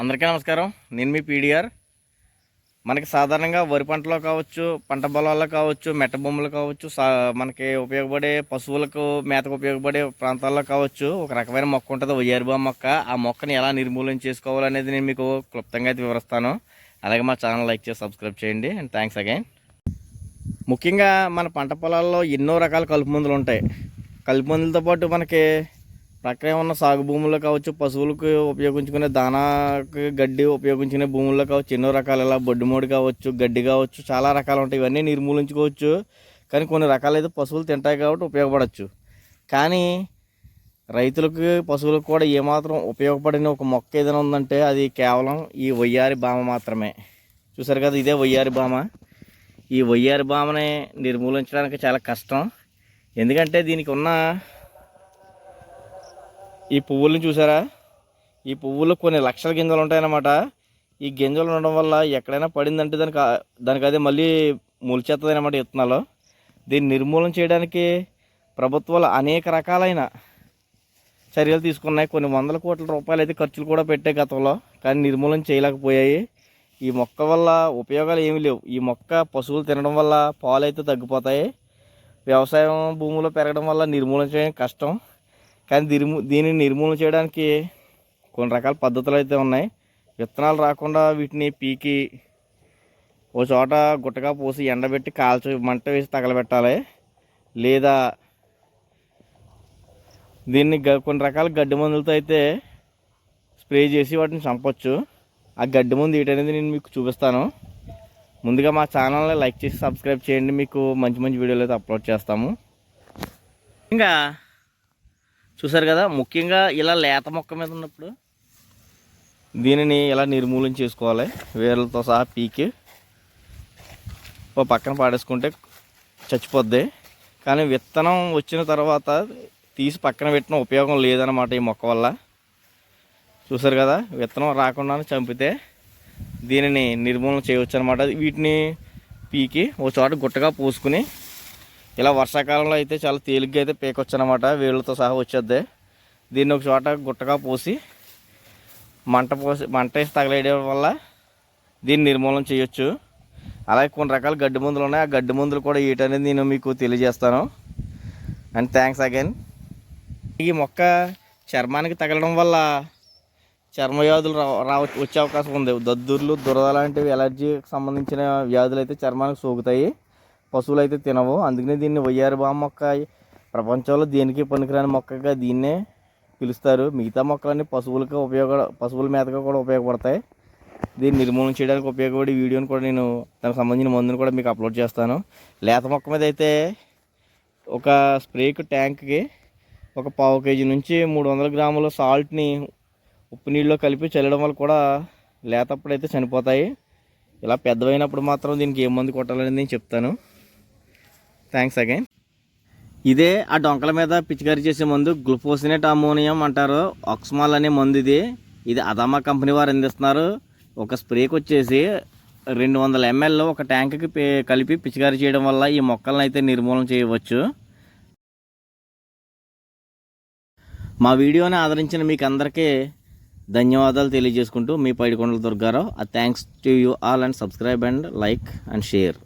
అందరికీ నమస్కారం. నేను మీ పీడిఆర్. మనకి సాధారణంగా వరి పంటలో కావచ్చు పంట పొలాల్లో కావచ్చు మెట్ట బొమ్మలు కావచ్చు సా మనకి ఉపయోగపడే పశువులకు మేతకు ఉపయోగపడే ప్రాంతాల్లో కావచ్చు ఒక రకమైన మొక్క ఉంటుంది వయ్యారిబా మొక్క. ఆ మొక్కని ఎలా నిర్మూలన చేసుకోవాలనేది నేను మీకు క్లుప్తంగా అయితే వివరిస్తాను. అలాగే మా ఛానల్ లైక్ చేసి సబ్స్క్రైబ్ చేయండి. అండ్ థ్యాంక్స్ అగైన్ ముఖ్యంగా మన పంట పొలాల్లో ఎన్నో రకాల కలుపు మందులు ఉంటాయి. కలుపు మందులతో పాటు మనకి ప్రక్కనే ఉన్న సాగు భూముల్లో కావచ్చు పశువులకు ఉపయోగించుకునే దానాకి గడ్డి ఉపయోగించుకునే భూముల్లో కావచ్చు ఎన్నో రకాల ఇలా బొడ్డుమోడి కావచ్చు గడ్డి కావచ్చు చాలా రకాలు ఉంటాయి. ఇవన్నీ నిర్మూలించుకోవచ్చు. కానీ కొన్ని రకాలు అయితే పశువులు తింటాయి కాబట్టి ఉపయోగపడవచ్చు కానీ రైతులకు పశువులకు కూడా ఏమాత్రం ఉపయోగపడిన ఒక మొక్క ఏదైనా ఉందంటే అది కేవలం ఈ వయ్యారి బామ మాత్రమే. చూసారు కదా ఇదే వయ్యారి బామ. ఈ వయ్యారి బామని నిర్మూలించడానికి చాలా కష్టం. ఎందుకంటే దీనికి ఉన్న ఈ పువ్వులను చూసారా? ఈ పువ్వులు కొన్ని లక్షల గింజలు ఉంటాయన్నమాట. ఈ గింజలు ఉండడం వల్ల ఎక్కడైనా పడిందంటే దానికి దానికి అదే మళ్ళీ మొలిచేస్తుంది అనమాట విత్తనాలు దీన్ని నిర్మూలన చేయడానికి ప్రభుత్వాలు అనేక రకాలైన చర్యలు తీసుకున్నాయి. కొన్ని వందల కోట్ల రూపాయలు అయితే ఖర్చులు కూడా పెట్టాయి గతంలో కానీ నిర్మూలన చేయలేకపోయాయి. ఈ మొక్క వల్ల ఉపయోగాలు ఏమీ లేవు. ఈ మొక్క పశువులు తినడం వల్ల పాలు అయితే తగ్గిపోతాయి. వ్యవసాయం భూమిలో పెరగడం వల్ల నిర్మూలన చేయడం కష్టం. కానీ దీని దీనిని నిర్మూలన చేయడానికి కొన్ని రకాల పద్ధతులు అయితే ఉన్నాయి. విత్తనాలు రాకుండా వీటిని పీకి ఓ చోట గుట్టగా పోసి ఎండబెట్టి కాల్చి మంట వేసి తగలబెట్టాలి. లేదా దీన్ని గ- కొన్ని రకాల గడ్డి మందులతో అయితే స్ప్రే చేసి వాటిని చంపొచ్చు. ఆ గడ్డి మందు ఏంటనేది నేను మీకు చూపిస్తాను. ముందుగా మా ఛానల్ని లైక్ చేసి సబ్స్క్రైబ్ చేయండి. మీకు మంచి మంచి వీడియోలు అయితే అప్లోడ్ చేస్తాము. ఇంకా చూసారు కదా ముఖ్యంగా ఇలా లేత మొక్క మీద ఉన్నప్పుడు? దీనిని ఇలా నిర్మూలన చేసుకోవాలి. వేర్లతో సహా పీకి. ఓ పక్కన పాడేసుకుంటే చచ్చిపోద్ది. కానీ విత్తనం వచ్చిన తర్వాత తీసి పక్కన పెట్టిన ఉపయోగం లేదన్నమాట ఈ మొక్క వల్ల. చూసారు కదా విత్తనం రాకుండానే చంపితే దీనిని నిర్మూలన చేయవచ్చు అనమాట వీటిని పీకి ఒక చోట గుట్టగా పోసుకుని ఇలా వర్షాకాలంలో అయితే చాలా తేలిగ్గా అయితే పీకొచ్చు అనమాట వేళ్ళతో సహా వచ్చేద్ది. దీన్ని ఒక చోట గుట్టగా పోసి మంట పోసి మంట వేసి తగలేయడం వల్ల దీన్ని నిర్మూలన చేయొచ్చు. అలాగే కొన్ని రకాల గడ్డి మందులు ఉన్నాయి. ఆ గడ్డి మందులు కూడా ఏంటనేది నేను మీకు తెలియజేస్తాను. అండ్ థ్యాంక్స్ అగైన్ ఈ మొక్క చర్మానికి తగలడం వల్ల చర్మ వ్యాధులు రా రా వచ్చే అవకాశం ఉంది. దద్దుర్లు దురద లాంటివి ఎలర్జీకి సంబంధించిన వ్యాధులు అయితే చర్మానికి సోకుతాయి. పశువులు అయితే తినవు. అందుకనే దీన్ని వయ్యారి బామ మొక్క ప్రపంచంలో దేనికి పనికిరాని మొక్కగా దీన్నే పిలుస్తారు. మిగతా మొక్కలన్నీ పశువులకు ఉపయోగ పశువుల మేతగా కూడా ఉపయోగపడతాయి. దీన్ని నిర్మూలన చేయడానికి ఉపయోగపడే వీడియోని కూడా నేను దానికి సంబంధించిన మందుని కూడా మీకు అప్లోడ్ చేస్తాను. లేత మొక్క మీద అయితే ఒక స్ప్రేకు ట్యాంక్కి ఒక పావు కేజీ నుంచి మూడు వందల గ్రాముల సాల్ట్ని ఉప్పు నీళ్ళలో కలిపి చల్లడం వల్ల కూడా లేతప్పుడైతే చనిపోతాయి. ఇలా పెద్దవైనప్పుడు మాత్రం దీనికి ఏ మందు కొట్టాలనేది నేను చెప్తాను. థ్యాంక్స్ అగైన్ ఇదే ఆ డొంకల మీద పిచికారీ చేసే మందు గ్లూఫోసినేట్ అమోనియం అంటారు. ఆక్స్మాల్ అనే మందు ఇది. ఇది అదామా కంపెనీ వారు అందిస్తున్నారు. ఒక స్ప్రేకి వచ్చేసి రెండు వందల ఎంఎల్ ఒక ట్యాంక్కి కలిపి పిచికారీ చేయడం వల్ల ఈ మొక్కలను అయితే నిర్మూలన చేయవచ్చు. మా వీడియోని ఆదరించిన మీకు అందరికీ ధన్యవాదాలు తెలియజేసుకుంటూ మీ Paidikondala Durgarao. Thanks to you all and subscribe and like and share